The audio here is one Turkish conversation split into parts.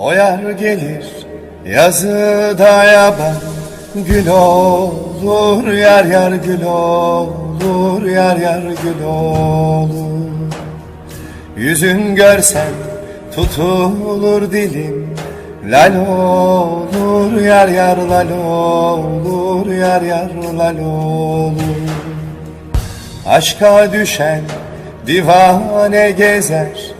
O yer gelir yazıda yaban Gül olur yar yar gül olur Yar yar gül olur. Yüzün görsen tutulur dilim Lal olur yar yar lal olur Yar yar lal olur. Aşka düşen divane gezer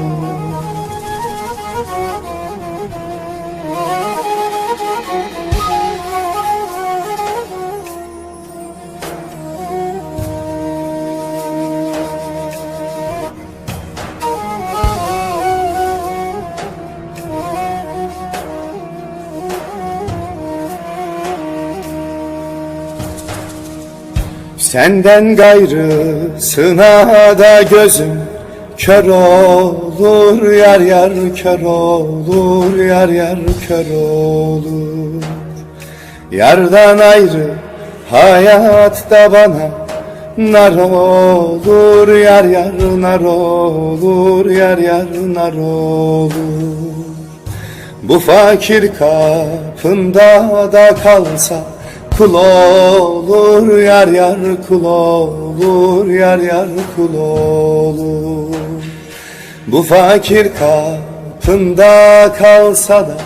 Senden gayrısına da gözüm Kör olur yar yar kör olur Yar yar kör olur. Yardan ayrı hayatta bana Nar olur yar yar nar olur Yar yar nar olur. Bu fakir kapında da kalsa Kul olur yar yar kul olur Yar yar kul olur. Bu fakir kapında kalsa da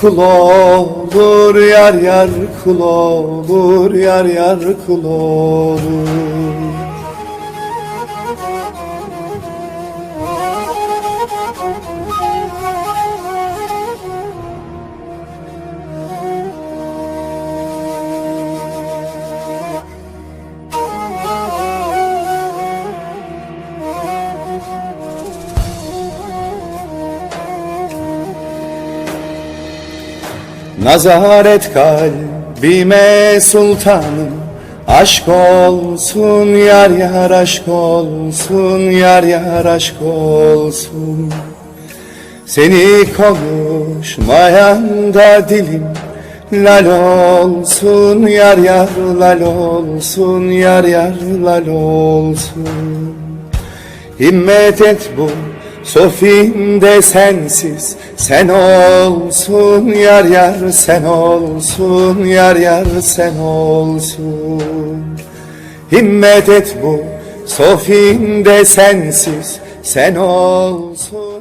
Kul olur yar yar kul olur Yar yar kul olur Nazaret kalbime sultanım. Aşk olsun yar yar aşk olsun Yar yar aşk olsun. Seni konuşmayan da dilim. Lal olsun yar yar lal olsun Yar yar lal olsun. Himmet et bu sofinde sensiz Sen olsun yar yar sen olsun Yar yar sen olsun. Himmet et bu sofinde sensiz Sen olsun